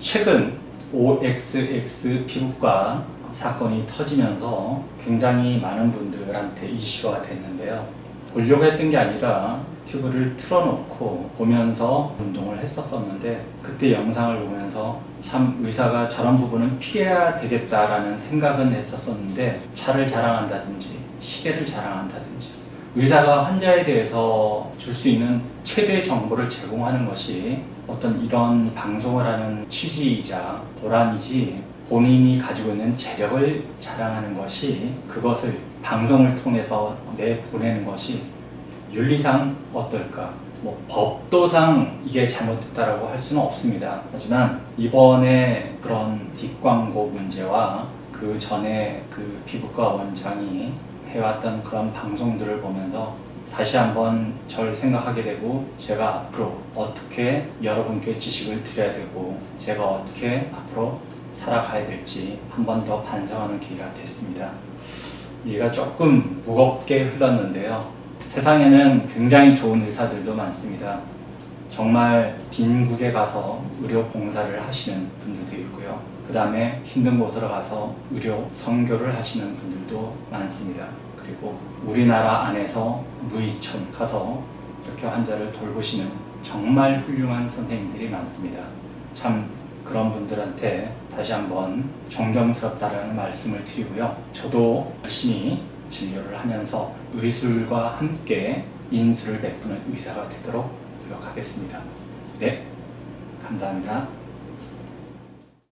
최근 OXX 피부과 사건이 터지면서 굉장히 많은 분들한테 이슈가 됐는데요. 보려고 했던 게 아니라 튜브를 틀어놓고 보면서 운동을 했었었는데 그때 영상을 보면서 참 의사가 저런 부분은 피해야 되겠다라는 생각은 했었었는데 차를 자랑한다든지 시계를 자랑한다든지 의사가 환자에 대해서 줄 수 있는 최대의 정보를 제공하는 것이 어떤 이런 방송을 하는 취지이자 보람이지 본인이 가지고 있는 재력을 자랑하는 것이 그것을 방송을 통해서 내보내는 것이 윤리상 어떨까? 뭐 법도상 이게 잘못됐다라고 할 수는 없습니다. 하지만 이번에 그런 뒷광고 문제와 그 전에 그 피부과 원장이 해왔던 그런 방송들을 보면서 다시 한번 저를 생각하게 되고 제가 앞으로 어떻게 여러분께 지식을 드려야 되고 제가 어떻게 앞으로 살아가야 될지 한 번 더 반성하는 기회가 됐습니다. 얘가 조금 무겁게 흘렀는데요. 세상에는 굉장히 좋은 의사들도 많습니다. 정말 빈 국에 가서 의료 봉사를 하시는 분들도 있고요. 그 다음에 힘든 곳으로 가서 의료 선교를 하시는 분들도 많습니다. 그리고 우리나라 안에서 무이촌 가서 이렇게 환자를 돌보시는 정말 훌륭한 선생님들이 많습니다. 참 그런 분들한테 다시 한번 존경스럽다라는 말씀을 드리고요. 저도 열심히 진료를 하면서 의술과 함께 인수를 베푸는 의사가 되도록 노력하겠습니다. 네, 감사합니다.